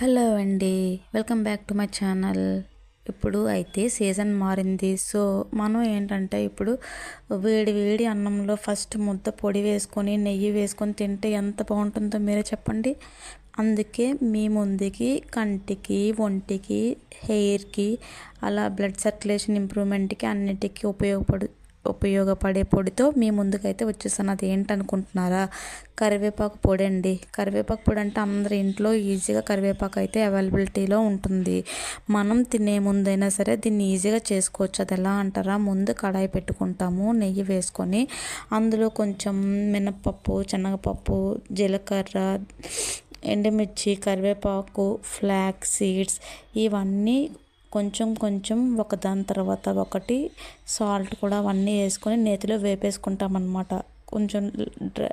Hello అండి welcome back to my channel. ఇప్పుడు అయితే సీజన్ మారింది. సో మనం ఏంటంటే ఇప్పుడు వేడి వేడి అన్నంలో ఫస్ట్ ముద్ద పొడి వేసుకొని నెయ్యి వేసుకొని తింటే ఎంత బాగుంటుందో మీరే చెప్పండి. అందుకే మీ ముందుకి కంటికి ఒంటికి హెయిర్కి అలా బ్లడ్ సర్క్యులేషన్ ఇంప్రూవ్మెంట్కి అన్నిటికీ ఉపయోగపడు ఉపయోగపడే పొడితో మీ ముందుకైతే వచ్చేసాను అది ఏంటనుకుంటున్నారా? కరివేపాకు పొడి అండి కరివేపాకు పొడి అంటే అందరి ఇంట్లో ఈజీగా కరివేపాకు అయితే అవైలబిలిటీలో ఉంటుంది. మనం తినే ముందైనా సరే దీన్ని ఈజీగా చేసుకోవచ్చు. అది ఎలా అంటారా? ముందు కడాయి పెట్టుకుంటాము నెయ్యి వేసుకొని అందులో కొంచెం మినప్పప్పు శనగపప్పు జీలకర్ర ఎండుమిర్చి కరివేపాకు ఫ్లాక్ సీడ్స్ ఇవన్నీ కొంచెం కొంచెం ఒక దాని తర్వాత ఒకటి సాల్ట్ కూడా అవన్నీ వేసుకొని నేతిలో వేపేసుకుంటాం అనమాట కొంచెం డ్రై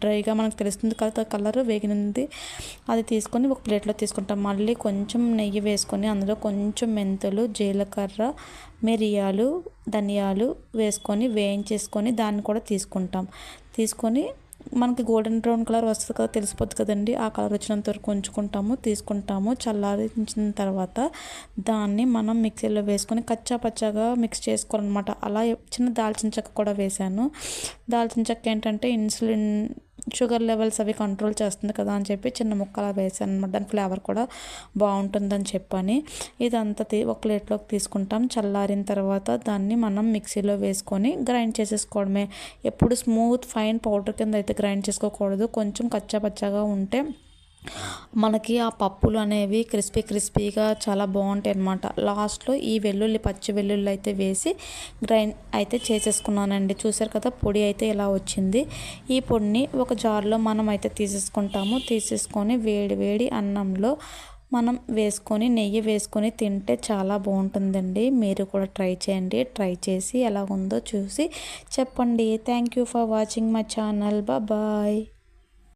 డ్రైగా మనకు తెలుస్తుంది కదా కలర్ వేగినది. అది తీసుకొని ఒక ప్లేట్లో తీసుకుంటాం. మళ్ళీ కొంచెం నెయ్యి వేసుకొని అందులో కొంచెం మెంతులు జీలకర్ర మిరియాలు ధనియాలు వేసుకొని వేయించేసుకొని దాన్ని కూడా తీసుకుంటాం. తీసుకొని మనకి గోల్డెన్ బ్రౌన్ కలర్ వస్తుంది కదా తెలిసిపోద్ది కదండి. ఆ కలర్ వచ్చినంత వరకు ఉంచుకుంటాము తీసుకుంటాము. చల్లారించిన తర్వాత దాన్ని మనం మిక్సీలో వేసుకొని కచ్చా పచ్చాగా మిక్స్ చేసుకోవాలన్నమాట. అలా చిన్న దాల్చిన చెక్క కూడా వేసాను దాల్చిన చెక్క ఏంటంటే ఇన్సులిన్ షుగర్ లెవెల్స్ అవి కంట్రోల్ చేస్తుంది కదా అని చెప్పి చిన్న ముక్కలా వేసాను అనమాట దాని ఫ్లేవర్ కూడా బాగుంటుందని చెప్పని. ఇదంతా ఒక ప్లేట్లోకి తీసుకుంటాం. చల్లారిన తర్వాత దాన్ని మనం మిక్సీలో వేసుకొని గ్రైండ్ చేసేసుకోవడమే. ఎప్పుడు స్మూత్ ఫైన్ పౌడర్ కింద అయితే గ్రైండ్ చేసుకోకూడదు. కొంచెం కచ్చా పచ్చగా ఉంటే మనకి ఆ పప్పులు అనేవి క్రిస్పీ క్రిస్పీగా చాలా బాగుంటాయి అనమాట లాస్ట్లో ఈ వెల్లుల్లి పచ్చి వెల్లుల్లి అయితే వేసి గ్రైండ్ అయితే చేసేసుకున్నానండి. చూసారు కదా పొడి అయితే ఇలా వచ్చింది. ఈ పొడిని ఒక జార్లో మనం అయితే తీసేసుకుంటాము. తీసేసుకొని వేడి వేడి అన్నంలో మనం వేసుకొని నెయ్యి వేసుకొని తింటే చాలా బాగుంటుందండి. మీరు కూడా ట్రై చేయండి. ట్రై చేసి ఎలా ఉందో చూసి చెప్పండి. Thank you for watching my channel bye